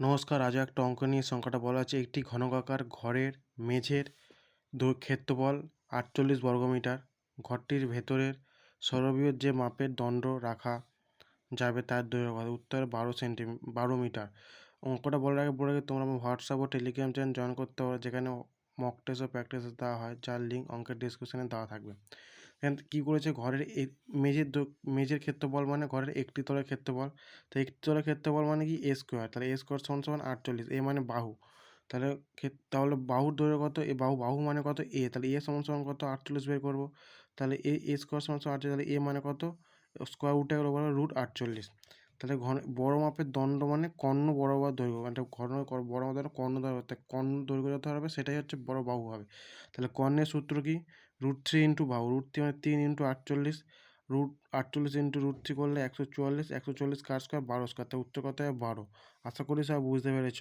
নমস্কার, আজও একটা অঙ্ক নিয়ে সংখ্যাটা বলা আছে একটি ঘনকাকার ঘরের মেঝের ক্ষেত্রফল আটচল্লিশ বর্গমিটার। ঘরটির ভেতরের সর্ববৃহৎ যে মাপের দণ্ড রাখা যাবে তার দৈর্ঘ্য, উত্তর বারো সেন্টিমি, বারো মিটার। অঙ্কটা বলার আগে বলে তোমরা আমার হোয়াটসঅ্যাপ ও টেলিগ্রাম চ্যানেল জয়েন করতে পারো, যেখানে মক টেস্ট ও প্র্যাকটিস দেওয়া হয়, যার লিঙ্ক অঙ্কের ডিসক্রিপশনে দেওয়া থাকবে। কী করেছে? ঘরের এ, মেঝের মেঝের ক্ষেত্রফল মানে ঘরের একটি তলের ক্ষেত্রফল। তো একটি তলের ক্ষেত্রফল মানে কি? এ স্কোয়ার তাহলে এ স্কোয়ার সমান সমান আটচল্লিশ। এ মানে বাহু। তাহলে তাহলে বাহুর দৈর্ঘ্য কত? এ বাহু বাহু মানে কত? এ তাহলে এ সমান সমান কত? আটচল্লিশ বের করব। তাহলে এ এ স্কোয়ার সমান সমান আটচল্লিশ। তাহলে এ মানে কত? স্কোয়ার গেলো বলো রুট আটচল্লিশ। তাহলে ঘন, বড় মাপের দণ্ড মানে কর্ণ বরাবর দৈর্ঘ্য। মানে ঘন, বড় মাপের কর্ণ দৈর্ঘ্য। তাই কর্ণ দৈর্ঘ্য যত হবে সেটাই হচ্ছে বড় বাহু হবে। তাহলে কর্ণের সূত্র কি? রুট থ্রি ইন্টু বাহু। রুট থ্রি মানে তিন ইন্টু আটচল্লিশ। রুট আটচল্লিশ ইন্টু রুট থ্রি করলে একশো চুয়াল্লিশ। একশো চল্লিশ কার স্কোয়ার বারো স্কোয়ার। তাই উত্তর কত বারো। আশা করি সব বুঝতে পেরেছ।